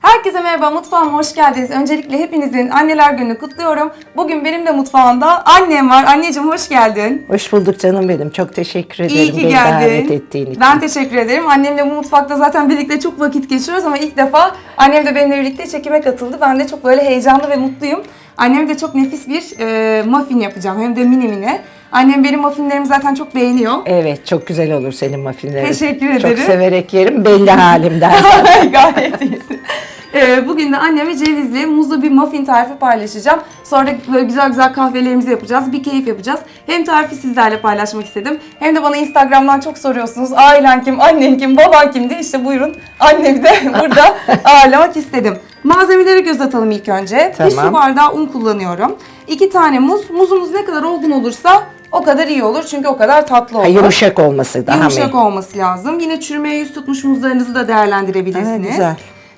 Herkese merhaba, mutfağıma hoş geldiniz. Öncelikle hepinizin anneler gününü kutluyorum. Bugün benim de mutfağımda annem var. Anneciğim hoş geldin. Hoş bulduk canım benim. Çok teşekkür ederim İyi ki beni geldin. davet ettiğin için. Ben teşekkür ederim. Annemle bu mutfakta zaten birlikte çok vakit geçiriyoruz ama ilk defa annem de benimle birlikte çekime katıldı. Ben de çok böyle heyecanlı ve mutluyum. Anneme de çok nefis bir e, muffin yapacağım. Hem de mini mini. Annem benim muffinlerimi zaten çok beğeniyor. Evet çok güzel olur senin muffinlerin. Teşekkür Çok ederim. severek yerim belli halimden. Gayet iyisin. Ee, bugün de anneme cevizli, muzlu bir muffin tarifi paylaşacağım. Sonra böyle güzel güzel kahvelerimizi yapacağız. Bir keyif yapacağız. Hem tarifi sizlerle paylaşmak istedim. Hem de bana Instagram'dan çok soruyorsunuz. Ailen kim, annen kim, baban kim diye. İşte buyurun annemi de burada ağırlamak istedim. Malzemeleri göz atalım ilk önce. Bir su Tamam. bardağı un kullanıyorum. İki tane muz. Muzumuz ne kadar olgun olursa o kadar iyi olur. Çünkü o kadar tatlı olur. Ha, yumuşak olması daha Yumuşak mı? olması lazım. Yine çürümeye yüz tutmuş muzlarınızı da değerlendirebilirsiniz. Ha, güzel.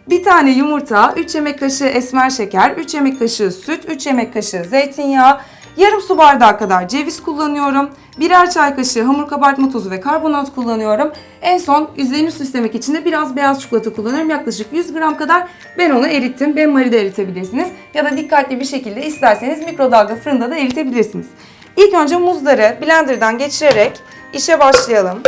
Bir tane yumurta, 3 yemek kaşığı esmer şeker, 3 yemek kaşığı süt, 3 yemek kaşığı zeytinyağı, yarım su bardağı kadar ceviz kullanıyorum. Birer çay kaşığı hamur kabartma tozu ve karbonat kullanıyorum. En son üzerini süslemek için de biraz beyaz çikolata kullanıyorum. Yaklaşık 100 gram kadar ben onu erittim. Ben maride eritebilirsiniz. Ya da dikkatli bir şekilde isterseniz mikrodalga fırında da eritebilirsiniz. İlk önce muzları blenderdan geçirerek işe başlayalım.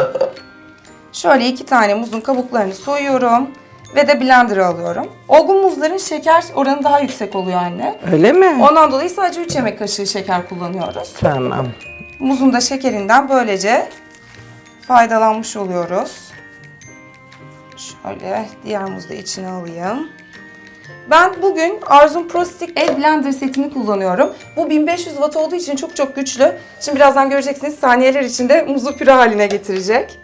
Şöyle iki tane muzun kabuklarını soyuyorum ve de blender'a alıyorum. Olgun muzların şeker oranı daha yüksek oluyor anne. Öyle mi? Ondan dolayı sadece 3 yemek kaşığı şeker kullanıyoruz. Tamam. Muzun da şekerinden böylece faydalanmış oluyoruz. Şöyle diğer muzu da içine alayım. Ben bugün Arzum Pro Stick El Blender setini kullanıyorum. Bu 1500 watt olduğu için çok çok güçlü. Şimdi birazdan göreceksiniz saniyeler içinde muzu püre haline getirecek.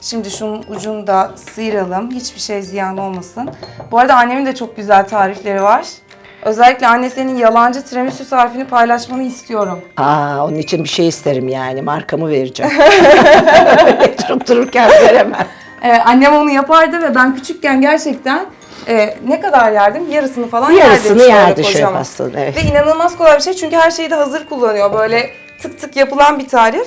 Şimdi şunun ucunu da sıyıralım. Hiçbir şey ziyan olmasın. Bu arada annemin de çok güzel tarifleri var. Özellikle anne senin yalancı tiramisu tarifini paylaşmanı istiyorum. Aa, onun için bir şey isterim yani. Markamı vereceğim. Durup dururken veremem. Ee, annem onu yapardı ve ben küçükken gerçekten e, ne kadar yerdim? Yarısını falan Yarısını yerdim. yerdi şöyle aslında, evet. Ve inanılmaz kolay bir şey çünkü her şeyi de hazır kullanıyor. Böyle tık tık yapılan bir tarif.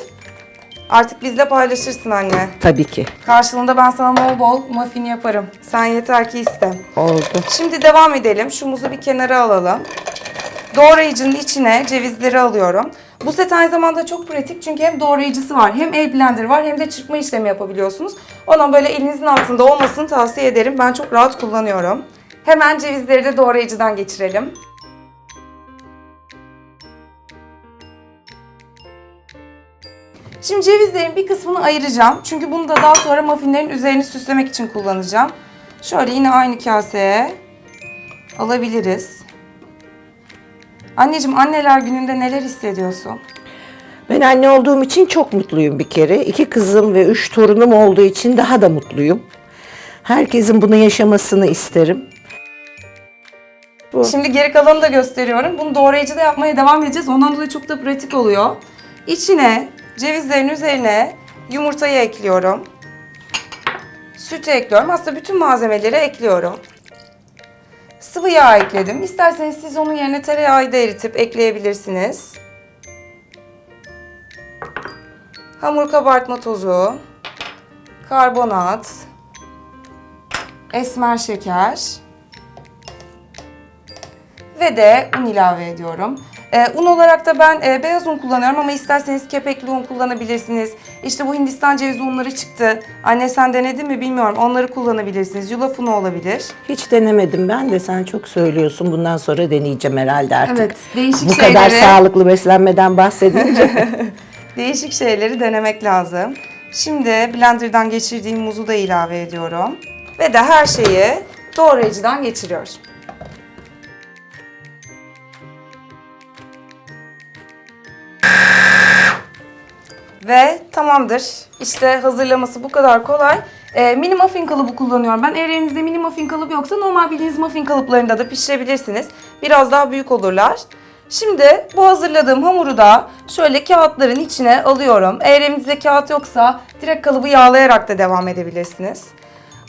Artık bizle paylaşırsın anne. Tabii ki. Karşılığında ben sana bol bol muffin yaparım. Sen yeter ki iste. Oldu. Şimdi devam edelim. Şu muzu bir kenara alalım. Doğrayıcının içine cevizleri alıyorum. Bu set aynı zamanda çok pratik çünkü hem doğrayıcısı var, hem el blender var, hem de çırpma işlemi yapabiliyorsunuz. Ondan böyle elinizin altında olmasını tavsiye ederim. Ben çok rahat kullanıyorum. Hemen cevizleri de doğrayıcıdan geçirelim. Şimdi cevizlerin bir kısmını ayıracağım. Çünkü bunu da daha sonra muffinlerin üzerini süslemek için kullanacağım. Şöyle yine aynı kaseye alabiliriz. Anneciğim anneler gününde neler hissediyorsun? Ben anne olduğum için çok mutluyum bir kere. İki kızım ve üç torunum olduğu için daha da mutluyum. Herkesin bunu yaşamasını isterim. Bu. Şimdi geri kalanını da gösteriyorum. Bunu doğrayıcıda yapmaya devam edeceğiz. Ondan dolayı çok da pratik oluyor. İçine cevizlerin üzerine yumurtayı ekliyorum. Sütü ekliyorum. Aslında bütün malzemeleri ekliyorum. Sıvı yağ ekledim. İsterseniz siz onun yerine tereyağı da eritip ekleyebilirsiniz. Hamur kabartma tozu, karbonat, esmer şeker, ve de un ilave ediyorum. Ee, un olarak da ben e, beyaz un kullanıyorum ama isterseniz kepekli un kullanabilirsiniz. İşte bu Hindistan cevizi unları çıktı. Anne sen denedin mi bilmiyorum. Onları kullanabilirsiniz. Yulaf unu olabilir. Hiç denemedim ben de sen çok söylüyorsun. Bundan sonra deneyeceğim herhalde artık. Evet, değişik Bu kadar şeyleri- sağlıklı beslenmeden bahsedince. Değişik şeyleri denemek lazım. Şimdi blenderdan geçirdiğim muzu da ilave ediyorum. Ve de her şeyi doğrayıcıdan geçiriyorum. Ve tamamdır. İşte hazırlaması bu kadar kolay. Ee, mini muffin kalıbı kullanıyorum. Ben eğer elinizde mini muffin kalıbı yoksa normal bildiğiniz muffin kalıplarında da pişirebilirsiniz. Biraz daha büyük olurlar. Şimdi bu hazırladığım hamuru da şöyle kağıtların içine alıyorum. Eğer elinizde kağıt yoksa direkt kalıbı yağlayarak da devam edebilirsiniz.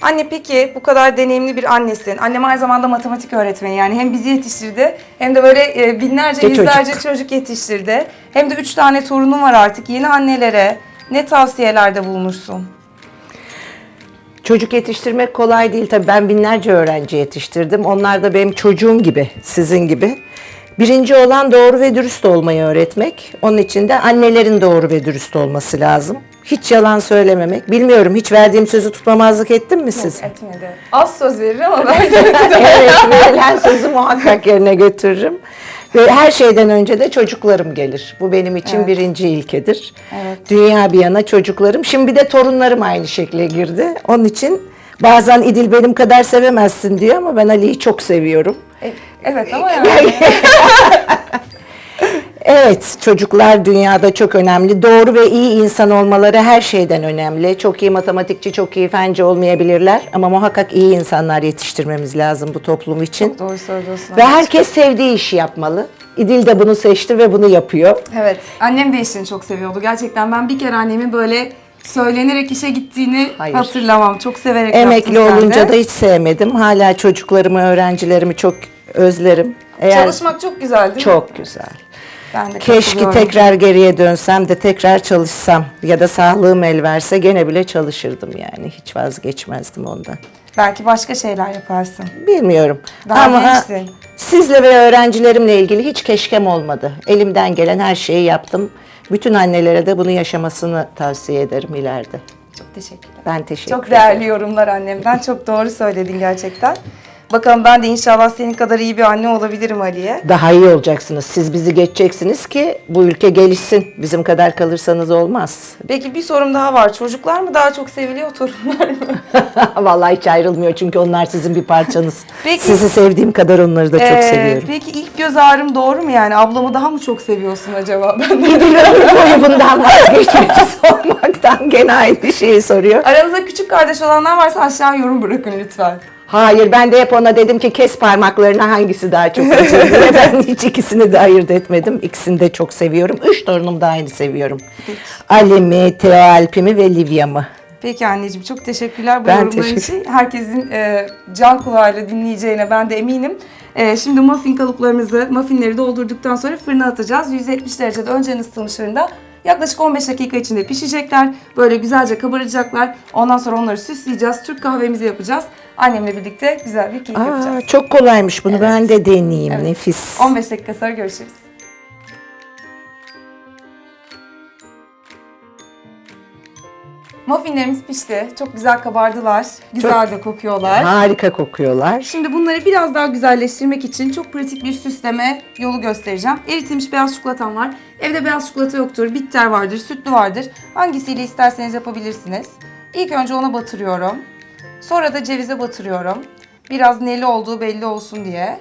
Anne peki bu kadar deneyimli bir annesin. Annem aynı zamanda matematik öğretmeni yani hem bizi yetiştirdi hem de böyle e, binlerce Çocuk. yüzlerce çocuk yetiştirdi. Hem de üç tane torunum var artık yeni annelere ne tavsiyelerde bulunursun? Çocuk yetiştirmek kolay değil. Tabii ben binlerce öğrenci yetiştirdim. Onlar da benim çocuğum gibi, sizin gibi. Birinci olan doğru ve dürüst olmayı öğretmek. Onun için de annelerin doğru ve dürüst olması lazım. Hiç yalan söylememek. Bilmiyorum hiç verdiğim sözü tutmamazlık ettim mi siz? Etmedi. Az söz verir ama ben evet, verilen sözü muhakkak yerine götürürüm. Ve her şeyden önce de çocuklarım gelir. Bu benim için Evet. birinci ilkedir. Evet. Dünya bir yana çocuklarım. Şimdi bir de torunlarım aynı şekle girdi. Onun için bazen İdil benim kadar sevemezsin diyor ama ben Ali'yi çok seviyorum. E, evet ama yani. Evet, çocuklar dünyada çok önemli. Doğru ve iyi insan olmaları her şeyden önemli. Çok iyi matematikçi, çok iyi fence olmayabilirler ama muhakkak iyi insanlar yetiştirmemiz lazım bu toplum için. Doğru söylüyorsun. Ve herkes sevdiği işi yapmalı. İdil de bunu seçti ve bunu yapıyor. Evet. Annem de işini çok seviyordu. Gerçekten ben bir kere annemin böyle söylenerek işe gittiğini Hayır. hatırlamam. Çok severek Emekli yaptın sen olunca de. da hiç sevmedim. Hala çocuklarımı, öğrencilerimi çok özlerim. Eğer Çalışmak çok güzel değil mi? çok güzel. Ben de Keşke tekrar geriye dönsem de tekrar çalışsam ya da sağlığım el verse gene bile çalışırdım yani. Hiç vazgeçmezdim ondan. Belki başka şeyler yaparsın. Bilmiyorum. Daha Ama gençsin. sizle ve öğrencilerimle ilgili hiç keşkem olmadı. Elimden gelen her şeyi yaptım. Bütün annelere de bunu yaşamasını tavsiye ederim ileride. Çok teşekkürler. Ben teşekkür Çok ederim. değerli yorumlar annemden. Çok doğru söyledin gerçekten. Bakalım ben de inşallah senin kadar iyi bir anne olabilirim Ali'ye. Daha iyi olacaksınız. Siz bizi geçeceksiniz ki bu ülke gelişsin. Bizim kadar kalırsanız olmaz. Peki bir sorum daha var. Çocuklar mı daha çok seviliyor, torunlar mı? Vallahi hiç ayrılmıyor çünkü onlar sizin bir parçanız. Peki. Sizi sevdiğim kadar onları da çok Ee, seviyorum. Peki ilk göz ağrım doğru mu yani? Ablamı daha mı çok seviyorsun acaba? Ben de- İdil ömür boyu bundan vazgeçmedi sormaktan gene aynı şeyi soruyor. Aranızda küçük kardeş olanlar varsa aşağı yorum bırakın lütfen. Hayır ben de hep ona dedim ki kes parmaklarına hangisi daha çok acır diye. Ben hiç ikisini de ayırt etmedim. İkisini de çok seviyorum. Üç torunum da aynı seviyorum. Ali'mi, Teo Alp'imi ve Livya'mı. Peki anneciğim çok teşekkürler bu Ben teşekkür- için. Herkesin e, can kulağıyla dinleyeceğine ben de eminim. E, şimdi muffin kalıplarımızı, muffinleri doldurduktan sonra fırına atacağız. 170 derecede önceden ısıtılmış fırında. Yaklaşık 15 dakika içinde pişecekler. Böyle güzelce kabaracaklar. Ondan sonra onları süsleyeceğiz. Türk kahvemizi yapacağız. Annemle birlikte güzel bir keyif Aa, yapacağız. çok kolaymış bunu ben de deneyeyim. Nefis. 15 dakika sonra görüşürüz. Muffinlerimiz pişti. Çok güzel kabardılar. Güzel de kokuyorlar. Harika kokuyorlar. Şimdi bunları biraz daha güzelleştirmek için çok pratik bir süsleme yolu göstereceğim. Eritilmiş beyaz çikolatam var. Evde beyaz çikolata yoktur. Bitter vardır, sütlü vardır. Hangisiyle isterseniz yapabilirsiniz. İlk önce ona batırıyorum. Sonra da cevize batırıyorum. Biraz neli olduğu belli olsun diye.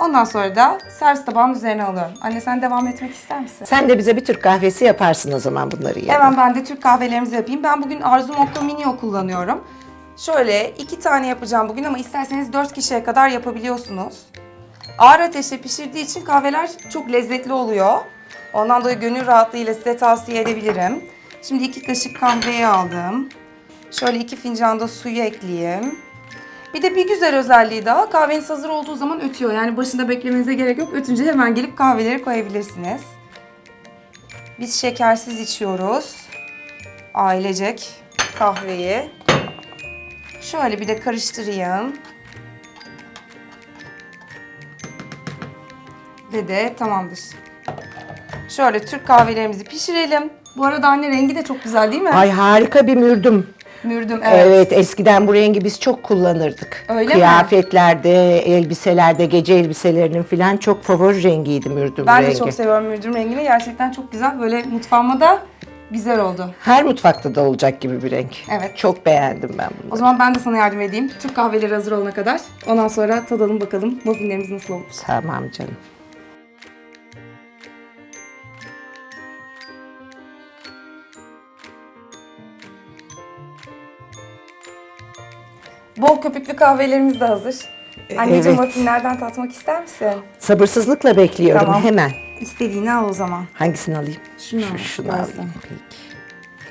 Ondan sonra da servis tabağının üzerine alıyorum. Anne sen devam etmek ister misin? Sen de bize bir Türk kahvesi yaparsın o zaman bunları yerine. Hemen ben de Türk kahvelerimizi yapayım. Ben bugün Arzu Mokka Minio kullanıyorum. Şöyle iki tane yapacağım bugün ama isterseniz dört kişiye kadar yapabiliyorsunuz. Ağır ateşte pişirdiği için kahveler çok lezzetli oluyor. Ondan dolayı gönül rahatlığıyla size tavsiye edebilirim. Şimdi iki kaşık kahveyi aldım. Şöyle iki fincan da suyu ekleyeyim. Bir de bir güzel özelliği daha kahveniz hazır olduğu zaman ötüyor. Yani başında beklemenize gerek yok. Ötünce hemen gelip kahveleri koyabilirsiniz. Biz şekersiz içiyoruz. Ailecek kahveyi. Şöyle bir de karıştırayım. Ve de tamamdır. Şöyle Türk kahvelerimizi pişirelim. Bu arada anne rengi de çok güzel değil mi? Ay harika bir mürdüm. Mürdüm Evet. evet. eskiden bu rengi biz çok kullanırdık. Öyle mi? Kıyafetlerde, elbiselerde, gece elbiselerinin falan çok favori rengiydi mürdüm Ben rengi. de çok seviyorum mürdüm rengini. Gerçekten çok güzel. Böyle mutfağıma da güzel oldu. Her mutfakta da olacak gibi bir renk. Evet. Çok beğendim ben bunu. O zaman ben de sana yardım edeyim. Türk kahveleri hazır olana kadar. Ondan sonra tadalım bakalım muffinlerimiz nasıl olmuş. Tamam canım. Bol köpüklü kahvelerimiz de hazır. Anneciğim evet. muffinlerden tatmak ister misin? Sabırsızlıkla bekliyorum Tamam. hemen. İstediğini al o zaman. Hangisini alayım? Şunu Şu- şunu alayım. Peki.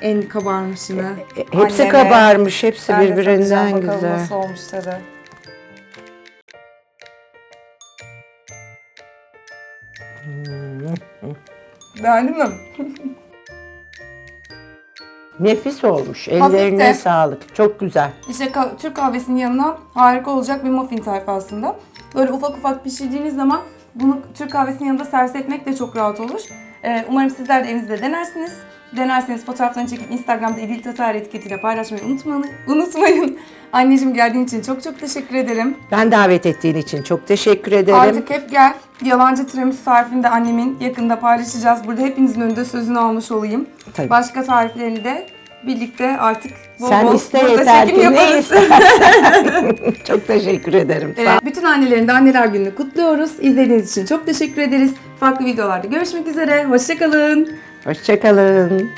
En kabarmışını. E, Hepsi anneme. kabarmış, hepsi Ben birbirinden bakalım güzel. Nasıl olmuş tadı. Beğendin mi? Nefis olmuş. Hafif Ellerine de. sağlık. Çok güzel. İşte Türk kahvesinin yanına harika olacak bir muffin tarifi aslında. Böyle ufak ufak pişirdiğiniz zaman bunu Türk kahvesinin yanında servis etmek de çok rahat olur. Ee, umarım sizler de evinizde denersiniz. Denerseniz fotoğraflarını çekip Instagram'da Edil Tatar etiketiyle paylaşmayı unutmayın. unutmayın. Anneciğim geldiğin için çok çok teşekkür ederim. Ben davet ettiğin için çok teşekkür ederim. Artık hep gel. Yalancı tiramisu tarifini de annemin yakında paylaşacağız. Burada hepinizin önünde sözünü almış olayım. Tabii. Başka tariflerini de birlikte artık bol Sen bol iste yeter çekim ki ne istersen. çok teşekkür ederim. Sağ Ee, bütün annelerin de anneler gününü kutluyoruz. İzlediğiniz için çok teşekkür ederiz. Farklı videolarda görüşmek üzere. Hoşçakalın. Hoşçakalın.